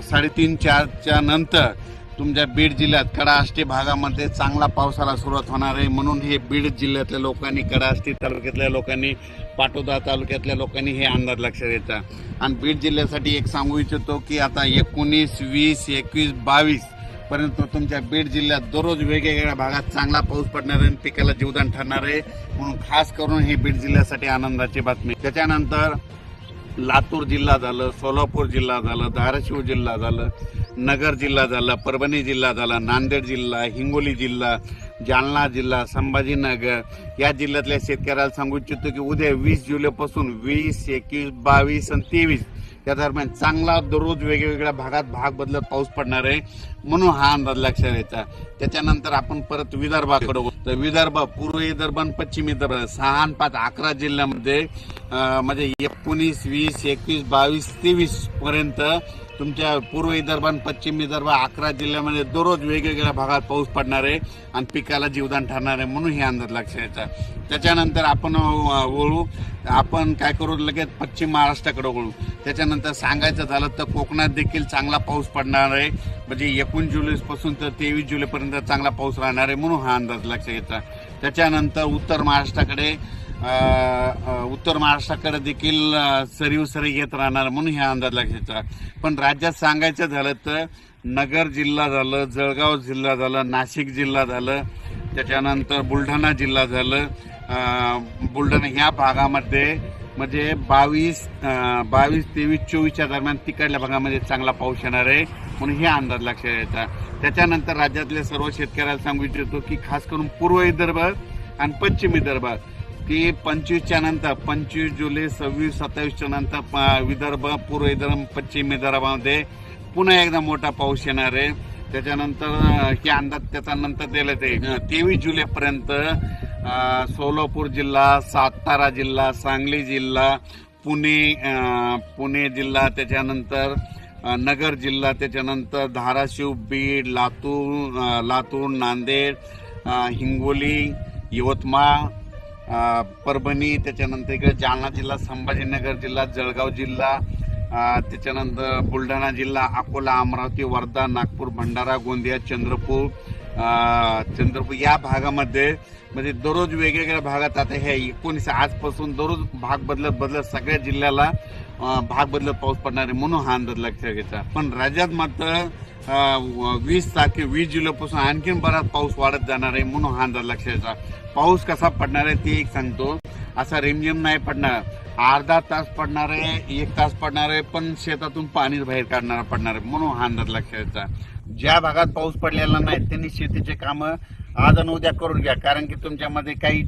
साडेतीन चारच्या नंतर तुमच्या बीड जिल्ह्यात कडाष्टी भागामध्ये चांगला पावसाला सुरुवात होणार आहे. म्हणून हे बीड जिल्ह्यातल्या लोकांनी कडाष्टी तालुक्यातल्या लोकांनी पाटोदा तालुक्यातल्या लोकांनी हे अंदाज लक्षात येतात आणि बीड जिल्ह्यासाठी एक सांगू इच्छितो की आता एकोणीस वीस एकवीस बावीस परंतु तुमच्या बीड जिल्ह्यात दररोज वेगवेगळ्या भागात चांगला पाऊस पडणार आहे आणि पिकाला जीवदान ठरणार आहे. म्हणून खास करून हे बीड जिल्ह्यासाठी आनंदाची बातमी. त्याच्यानंतर लातूर जिल्हा झालं सोलापूर जिल्हा झालं धाराशिव जिल्हा झालं नगर जिल्हा झाला परभणी जिल्हा झाला नांदेड जिल्हा हिंगोली जिल्हा जालना जिल्हा संभाजीनगर. या जिल्ह्यातल्या शेतकऱ्याला सांगू इच्छितो की उद्या वीस जुलैपासून वीस एकवीस बावीस आणि तेवीस या दरम्यान चांगला दररोज वेगवेगळ्या भागात भाग बदलत पाऊस पडणार आहे म्हणून हा अंदाज लक्षात यायचा त्याच्यानंतर आपण परत विदर्भाकडे तर विदर्भ पूर्व विदर्भ आणि पश्चिम विदर्भ सहा आणि पाच अकरा जिल्ह्यामध्ये म्हणजे एकोणीस वीस एकवीस बावीस तेवीस पर्यंत तुमच्या पूर्व विदर्भ आणि पश्चिम विदर्भ अकरा जिल्ह्यामध्ये दररोज वेगवेगळ्या भागात पाऊस पडणार आहे आणि पिकाला जीवदान ठरणार आहे म्हणून हे अंदाज लक्षात यायचा त्याच्यानंतर आपण वळू. आपण काय करू? लगेच पश्चिम महाराष्ट्राकडे वळू. त्याच्यानंतर सांगायचं झालं तर कोकणात देखील चांगला पाऊस पडणार आहे. म्हणजे एकोणीस जुलैपासून तर तेवीस जुलैपर्यंत चांगला पाऊस राहणार आहे म्हणून हा अंदाज लक्षात येतात त्याच्यानंतर उत्तर महाराष्ट्राकडे उत्तर महाराष्ट्राकडे देखील सरीव सरी येत राहणार म्हणून हे अंदाज लक्षात पण राज्यात सांगायचं झालं तर नगर जिल्हा झालं जळगाव जिल्हा झालं नाशिक जिल्हा झालं त्याच्यानंतर बुलढाणा जिल्हा झालं बुलढाणा ह्या भागामध्ये म्हणजे बावीस बावीस तेवीस चोवीसच्या दरम्यान तिकडल्या भागामध्ये चांगला पाऊस येणार आहे. म्हणून हे अंदाज लक्षात येतात त्याच्यानंतर राज्यातल्या सर्व शेतकऱ्याला सांगू इच्छितो की खास करून पूर्व विदर्भ आणि पश्चिम विदर्भ की पंचवीसच्या नंतर पंचवीस जुलै सव्वीस सत्तावीसच्या नंतर विदर्भ पूर्व विदर्भ पश्चिम विदर्भामध्ये पुन्हा एकदा मोठा पाऊस येणार आहे. त्याच्यानंतर हे अंदाज त्याचा नंतर ते तेवीस जुलैपर्यंत सोलापूर जिल्हा सातारा जिल्हा सांगली जिल्हा पुणे पुणे जिल्हा त्याच्यानंतर नगर जिल्हा त्याच्यानंतर धाराशिव बीड लातूर लातूर नांदेड हिंगोली यवतमाळ परभणी त्याच्यानंतर इकडे जालना जिल्हा संभाजीनगर जिल्हा जळगाव जिल्हा त्याच्यानंतर बुलढाणा जिल्हा अकोला अमरावती वर्धा नागपूर भंडारा गोंदिया चंद्रपूर चंद्रपूर या भागामध्ये म्हणजे दररोज वेगवेगळ्या भागात आता हे एकोणीस आजपासून दररोज भाग बदलत बदलत सगळ्या जिल्ह्याला भाग बदलत पाऊस पडणार आहे म्हणून हा अंदाज लक्षात घ्यायचा पण राज्यात मात्र वीस तारखे वीस जुलैपासून आणखीन बराच पाऊस वाढत जाणार आहे म्हणून हा अंदाज लक्षात घ्यायचा पाऊस कसा पडणार आहे ते एक सांगतो. असा रिमझिम नाही पडणार. अर्धा तास पडणार आहे एक तास पडणार आहे पण शेतातून पाणी बाहेर काढणार पडणार आहे म्हणून हा अंदाज लक्षात घ्यायचा ज्या भागात पाऊस पडलेला नाही त्यांनी शेतीचे कामं आज आणि उद्या करून घ्या. कारण की तुमच्यामध्ये काही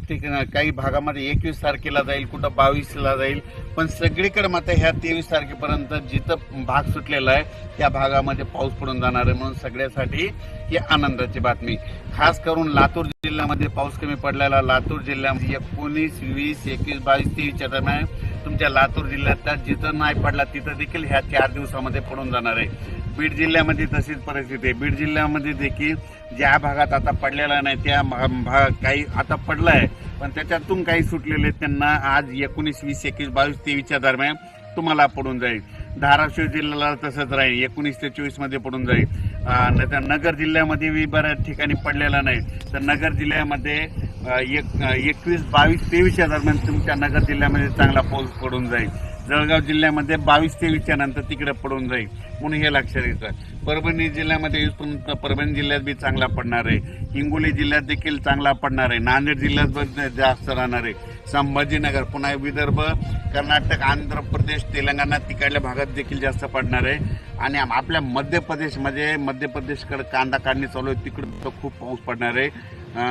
काही भागामध्ये एकवीस तारखेला जाईल कुठं बावीसला जाईल. पण सगळीकडे मात्र ह्या तेवीस तारखेपर्यंत जिथं भाग सुटलेला आहे त्या भागामध्ये पाऊस पडून जाणार आहे. म्हणून सगळ्यासाठी ही आनंदाची बातमी. खास करून लातूर जिल्ह्यामध्ये पाऊस कमी पडलेला. लातूर जिल्ह्यामध्ये एकोणीस वीस एकवीस बावीस तेवीसच्या दरम्यान तुमच्या लातूर जिल्ह्यात जिथं नाही पडला तिथं देखील ह्या चार दिवसामध्ये पडून जाणार आहे. बीड जिल्ह्यामध्ये तशीच परिस्थिती आहे. बीड जिल्ह्यामध्ये देखील ज्या भागात आता पडलेला नाही त्या भा- भाग काही आता पडलाय. पण त्याच्यातून काही सुटलेले आहेत, त्यांना आज एकोणीस वीस एकवीस बावीस तेवीसच्या दरम्यान तुम्हाला पडून जाईल. धाराशिव जिल्ह्याला तसंच राहील. एकोणीस ते चोवीसमध्ये पडून जाईल. अं, नाहीतर नगर जिल्ह्यामध्ये बऱ्याच ठिकाणी पडलेला नाही. तर नगर जिल्ह्यामध्ये एक एकवीस बावीस तेवीसच्या दरम्यान तुमच्या नगर जिल्ह्यामध्ये चांगला पाऊस पडून जाईल. जळगाव जिल्ह्यामध्ये बावीस तेवीसच्या नंतर तिकडे पडून जाईल म्हणून हे लक्षात येतं परभणी जिल्ह्यामध्ये वीस परभणी जिल्ह्यात बी चांगला पडणार आहे. हिंगोली जिल्ह्यात देखील चांगला पडणार आहे. नांदेड जिल्ह्यात पण जास्त राहणार आहे. संभाजीनगर पुन्हा विदर्भ कर्नाटक आंध्र प्रदेश तेलंगणा तिकडल्या भागात देखील जास्त पडणार आहे. आणि आपल्या मध्य प्रदेशमध्ये मध्य प्रदेशकडे कांदा काढणी चालू आहे. तिकडे तर खूप पाऊस पडणार आहे.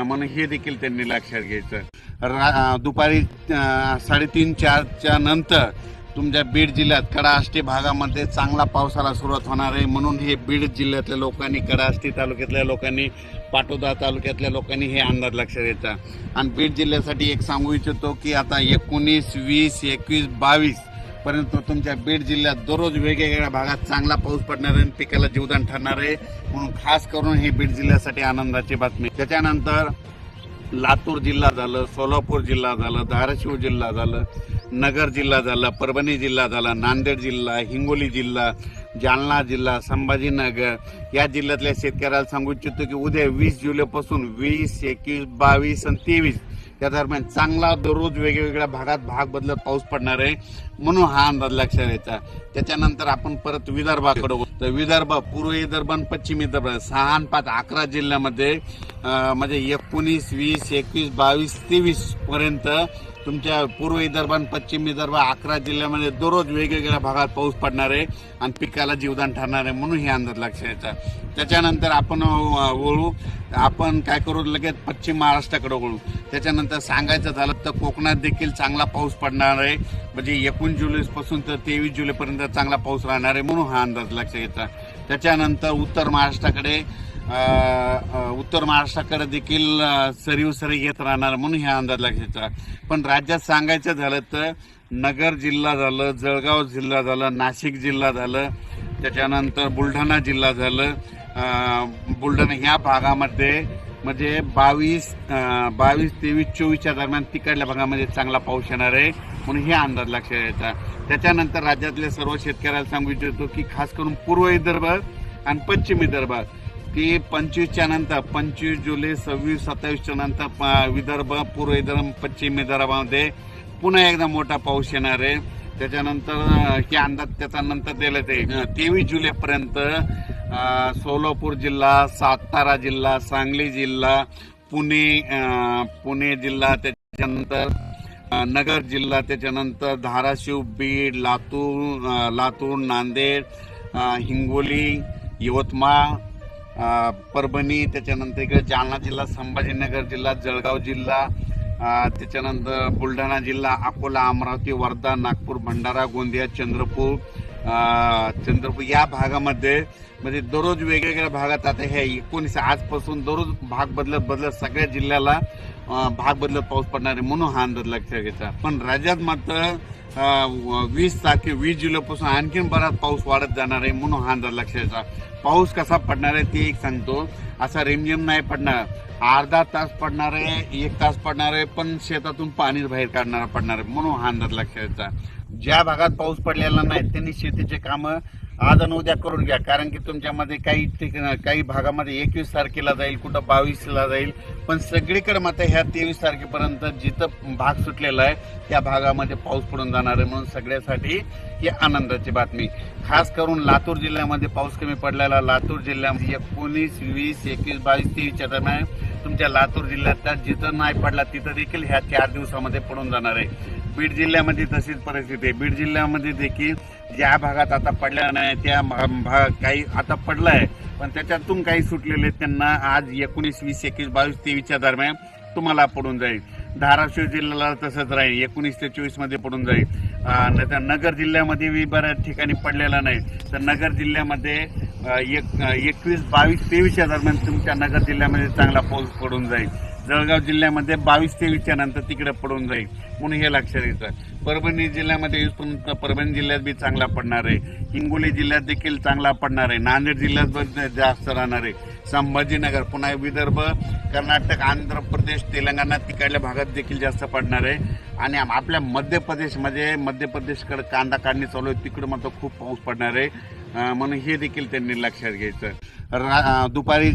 म्हणून हे देखील त्यांनी लक्षात घ्यायचं. रा- दुपारी साडेतीन चारच्या नंतर तुमच्या बीड जिल्ह्यात कडाष्टी भागामध्ये चांगला पावसाला सुरुवात होणार आहे. म्हणून हे बीड जिल्ह्यातल्या लोकांनी कडाष्टी तालुक्यातल्या लोकांनी पाटोदा तालुक्यातल्या लोकांनी हे अंदाज लक्षात येतात आणि बीड जिल्ह्यासाठी एक सांगू इच्छितो की आता एकोणीस वीस एकवीस बावीस पर्यंत तुमच्या बीड जिल्ह्यात दररोज वेगवेगळ्या भागात चांगला पाऊस पडणार आहे आणि पिकाला जीवदान ठरणार आहे. म्हणून खास करून ही बीड जिल्ह्यासाठी आनंदाची बातमी. त्याच्यानंतर लातूर जिल्हा झालं सोलापूर जिल्हा झालं धाराशिव जिल्हा झालं नगर जिल्हा झाला परभणी जिल्हा झाला नांदेड जिल्हा हिंगोली जिल्हा जालना जिल्हा संभाजीनगर. या जिल्ह्यातल्या शेतकऱ्याला सांगू इच्छितो की उद्या वीस जुलैपासून वीस एकवीस बावीस आणि तेवीस या दरम्यान चांगला दररोज वेगवेगळ्या भागात भाग बदलत पाऊस पडणार आहे. म्हणून हा अंदाज लक्षात घ्यायचा त्याच्यानंतर आपण परत विदर्भाकडे तर विदर्भ पूर्व विदर्भ आणि पश्चिम विदर्भ सहा आणि पाच अकरा जिल्ह्यामध्ये म्हणजे एकोणीस वीस एकवीस बावीस तेवीस पर्यंत तुमच्या पूर्व विदर्भ आणि पश्चिम विदर्भ अकरा जिल्ह्यामध्ये दररोज वेगवेगळ्या भागात पाऊस पडणार आहे आणि पिकाला जीवदान ठरणार आहे म्हणून हे अंदाज लक्षात घ्यायचा त्याच्यानंतर आपण वळू. आपण काय करू लगेच पश्चिम महाराष्ट्राकडे वळू. त्याच्यानंतर सांगायचं झालं तर कोकणात देखील चांगला पाऊस पडणार आहे. म्हणजे एकूण एकोणीस जुलैपासून तर तेवीस जुलैपर्यंत चांगला पाऊस राहणार आहे म्हणून हा अंदाज लक्षात घ्यायचा त्याच्यानंतर उत्तर महाराष्ट्राकडे उत्तर महाराष्ट्राकडे देखील अं, येत राहणार म्हणून हा अंदाज लक्षात पण राज्यात सांगायचं झालं तर नगर जिल्हा झालं जळगाव जिल्हा झालं नाशिक जिल्हा झालं त्याच्यानंतर बुलढाणा जिल्हा झालं बुलढाणा ह्या भागामध्ये म्हणजे बावीस बावीस तेवीस चोवीसच्या दरम्यान तिकडल्या भागामध्ये चांगला पाऊस येणार आहे. म्हणून हे अंदाज लक्षात यायचा त्याच्यानंतर राज्यातल्या सर्व शेतकऱ्याला सांगू इच्छितो की खास करून पूर्व विदर्भ आणि पश्चिम विदर्भ की पंचवीसच्या नंतर पंचवीस जुलै सव्वीस सत्तावीसच्या नंतर प- विदर्भ पूर्व विदर्भ पश्चिम विदर्भामध्ये पुन्हा एकदा मोठा पाऊस येणार आहे. त्याच्यानंतर हे अंदाज त्याच्यानंतर दिले ते तेवीस जुलैपर्यंत सोलापूर जिल्हा सातारा जिल्हा सांगली जिल्हा पुणे पुणे जिल्हा त्याच्यानंतर नगर जिल्हा त्याच्यानंतर धाराशिव बीड लातूर लातूर नांदेड हिंगोली यवतमाळ परभणी त्याच्यानंतर इकडे जालना जिल्हा संभाजीनगर जिल्हा जळगाव जिल्हा त्याच्यानंतर बुलढाणा जिल्हा अकोला अमरावती वर्धा नागपूर भंडारा गोंदिया चंद्रपूर चंद्रपूर या भागामध्ये म्हणजे दररोज वेगवेगळ्या भागात आता हे एकोणीस आजपासून दररोज भाग बदलत बदलत सगळ्या जिल्ह्याला भाग बदलत पाऊस पडणार आहे म्हणून हा अंदाज लक्षात घ्यायचा पण राज्यात मात्र वीस तारखे वीस जुलैपासून आणखीन बराच पाऊस वाढत जाणार आहे म्हणून हा अंदाज लक्षात घ्यायचा पाऊस कसा पडणार आहे ते एक सांगतो. असा रिमझिम नाही पडणार. अर्धा तास पडणार आहे एक तास पडणार आहे पण शेतातून पाणी बाहेर काढणारा पडणार आहे म्हणून हा अंदाज लक्षात घ्यायचा ज्या भागात पाऊस पडलेला नाही त्यांनी शेतीचे कामं आज आणि उद्या करून घ्या. कारण की तुमच्यामध्ये काही काही भागामध्ये एकवीस तारखेला जाईल कुठं बावीसला जाईल. पण सगळीकडे मात्र ह्या तेवीस तारखेपर्यंत जिथं भाग सुटलेला आहे त्या भागामध्ये पाऊस पडून जाणार आहे. म्हणून सगळ्यासाठी ही आनंदाची बातमी. खास करून लातूर जिल्ह्यामध्ये पाऊस कमी पडलेला. लातूर जिल्ह्यामध्ये एकोणीस वीस एकवीस बावीस तेवीसच्या दरम्यान तुमच्या लातूर जिल्ह्यात जिथं नाही पडला तिथं देखील ह्या चार दिवसामध्ये पडून जाणार आहे. बीड जिल्ह्यामध्ये तशीच परिस्थिती आहे. बीड जिल्ह्यामध्ये देखील ज्या भागात आता पडल्या नाही त्या भा- भाग काही आता पडलाय. पण त्याच्यातून काही सुटलेले आहेत, त्यांना आज एकोणीस वीस एकवीस बावीस तेवीसच्या दरम्यान तुम्हाला पडून जाईल. धाराशिव जिल्ह्याला तसंच राहील. एकोणीस ते चोवीसमध्ये पडून जाईल. अं, नाहीतर नगर जिल्ह्यामध्ये बऱ्याच ठिकाणी पडलेला नाही. तर नगर जिल्ह्यामध्ये एक एकवीस बावीस तेवीसच्या दरम्यान तुमच्या नगर जिल्ह्यामध्ये चांगला पाऊस पडून जाईल. जळगाव जिल्ह्यामध्ये बावीस तेवीसच्या नंतर तिकडे पडून जाईल म्हणून हे लक्षात घ्यायचं परभणी जिल्ह्यामध्ये वीस परभणी जिल्ह्यात बी चांगला पडणार आहे. हिंगोली जिल्ह्यात देखील चांगला पडणार आहे. नांदेड जिल्ह्यात जास्त राहणार आहे. संभाजीनगर पुन्हा विदर्भ कर्नाटक आंध्र प्रदेश तेलंगणा तिकडल्या भागात देखील जास्त पडणार आहे. आणि आपल्या मध्य प्रदेशमध्ये मध्य प्रदेशकडे कांदा काढणी चालू आहे. तिकडं मात्र खूप पाऊस पडणार आहे. म्हणून हे देखील त्यांनी लक्षात घ्यायचं. रा दुपारी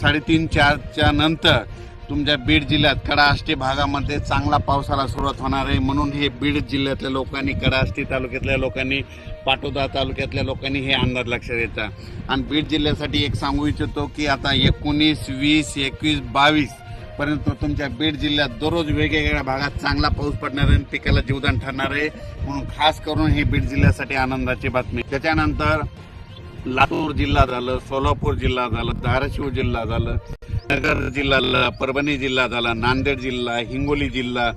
साडेतीन चारच्या नंतर तुमच्या बीड जिल्ह्यात कडाष्टी भागामध्ये चांगला पावसाला सुरुवात होणार आहे. म्हणून हे बीड जिल्ह्यातल्या लोकांनी कडाष्टी तालुक्यातल्या लोकांनी पाटोदा तालुक्यातल्या लोकांनी हे अंदाज लक्षात घ्यायचा आणि बीड जिल्ह्यासाठी एक सांगू इच्छितो की आता एकोणीस वीस एकवीस बावीस पर्यंत तुमच्या बीड जिल्ह्यात दररोज वेगवेगळ्या भागात चांगला पाऊस पडणार आहे आणि पिकाला जीवदान ठरणार आहे. म्हणून खास करून ही बीड जिल्ह्यासाठी आनंदाची बातमी. त्याच्यानंतर लातूर जिल्हा झालं सोलापूर जिल्हा झालं धाराशिव जिल्हा झालं नगर जिल्हा झालं परभणी जिल्हा झाला नांदेड जिल्हा हिंगोली जिल्हा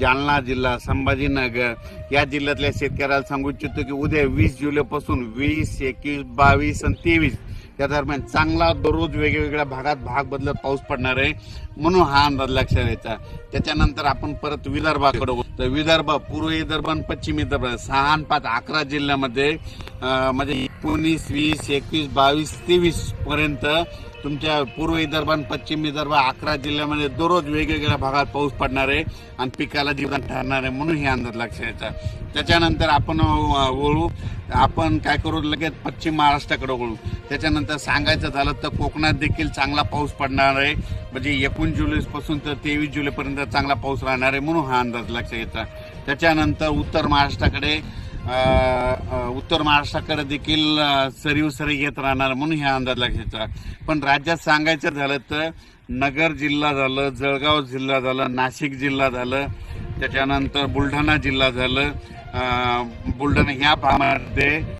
जालना जिल्हा संभाजीनगर. या जिल्ह्यातल्या शेतकऱ्याला सांगू इच्छितो की उद्या वीस जुलैपासून वीस एकवीस बावीस आणि तेवीस या दरम्यान चांगला दररोज वेगवेगळ्या भागात भाग बदलत पाऊस पडणार आहे. म्हणून हा अंदाज लक्षात यायचा. त्याच्यानंतर आपण परत विदर्भाकडे तर विदर्भ पूर्व विदर्भ आणि पश्चिम विदर्भ सहा आणि पाच अकरा जिल्ह्यामध्ये म्हणजे एकोणीस वीस एकवीस बावीस तेवीस पर्यंत तुमच्या पूर्व विदर्भ आणि पश्चिम विदर्भ अकरा जिल्ह्यामध्ये दररोज वेगवेगळ्या भागात पाऊस पडणार आहे आणि पिकाला जीवन ठरणार आहे म्हणून हे अंदाज लक्षात यायचा. त्याच्यानंतर आपण वळू. आपण काय करू लगेच पश्चिम महाराष्ट्राकडे वळू. त्याच्यानंतर सांगायचं झालं तर कोकणात देखील चांगला पाऊस पडणार आहे. म्हणजे एकूण जुलै पासून तर तेवीस जुलैपर्यंत चांगला पाऊस राहणार आहे म्हणून हा अंदाज लक्षात घ्यायचा त्याच्यानंतर उत्तर महाराष्ट्राकडे उत्तर महाराष्ट्राकडे देखील अं, सरीव सरी येत राहणार म्हणून हा अंदाज लक्षात घ्यायचा पण राज्यात सांगायचं झालं तर नगर जिल्हा झालं जळगाव जिल्हा झालं नाशिक जिल्हा झालं त्याच्यानंतर बुलढाणा जिल्हा झालं बुलढाणा ह्या भागामध्ये